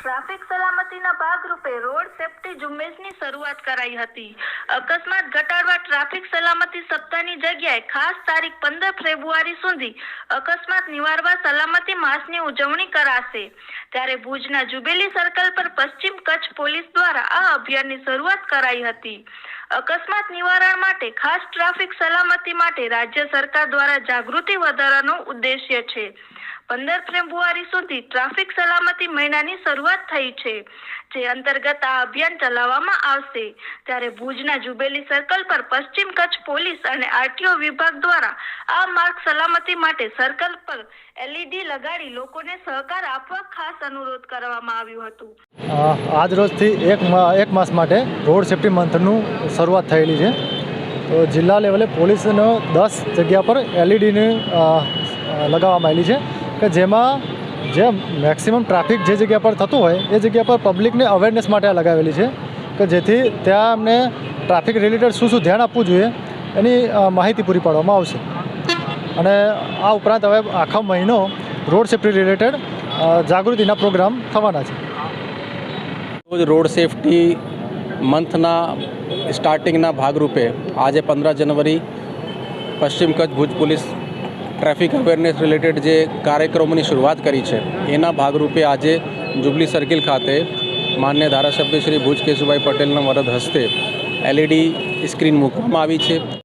Traffic સલામતીના ભાગરૂપે road safety ઝુંબેશની શરૂઆત કરાઈ હતી. અકસ્માત ઘટાડવા ટ્રાફિક સલામતી સપ્તાહની જગ્યાએ ખાસ તારીખ પંદર ફેબ્રુઆરી સુધી અકસ્માત નિવારવા સલામતી માસની ઉજવણી કરાશે. ત્યારે ભુજના જુબેલી સર્કલ પર પશ્ચિમ કચ્છ પોલીસ દ્વારા આ અભિયાનની શરૂઆત કરાઈ હતી. અકસ્માત નિવારણ માટે ખાસ ટ્રાફિક સલામતી માટે રાજ્ય સરકાર દ્વારા જાગૃતિ વધારવાનો ઉદ્દેશ્ય છે. પંદર ફેબ્રુઆરી સુધી ટ્રાફિક સલામતી મહિનાની શરૂઆત થઈ છે, જે અંતર્ગત આ અભિયાન ચલાવવામાં આવશે. ત્યારે ભુજના જુબેલી સર્કલ પર પશ્ચિમ કચ્છ પોલીસ અને આરટીઓ વિભાગ દ્વારા આ માર્ગ સલામતી માટે સર્કલ પર એલઈડી લગાડી લોકોને સહકાર આપવા ખાસ અનુરોધ કરવામાં આવ્યું હતું. આજ રોજથી એક એક માસ માટે રોડ સેફ્ટી મંથનું શરૂઆત થયેલી છે. તો જિલ્લા લેવલે પોલીસનો દસ જગ્યા પર એલઈડીની લગાવવામાં આવેલી છે. કે જેમાં જે મેક્સિમમ ટ્રાફિક જે જગ્યા પર થતું હોય, એ જગ્યા પર પબ્લિકને અવેરનેસ માટે આ લગાવેલી છે કે જેથી ત્યાં અમને ટ્રાફિક રિલેટેડ શું શું ધ્યાન આપવું જોઈએ એની માહિતી પૂરી પાડવામાં આવશે. અને આ ઉપરાંત હવે આખો મહિનો રોડ સેફ્ટી રિલેટેડ જાગૃતિના પ્રોગ્રામ થવાના છે. રોડ સેફ્ટી મંથના સ્ટાર્ટિંગના ભાગરૂપે આજે પંદર જનવરી પશ્ચિમ Kutch Bhuj police traffic awareness related જે કાર્યક્રમોની શરૂઆત કરી છે, એના ભાગરૂપે આજે જુબલી સર્કિલ ખાતે માન્ય ધારાસભ્ય શ્રી ભુજ કેશુભાઈ પટેલના વરદ હસ્તે એલઈડી સ્ક્રીન મૂકવામાં આવી છે.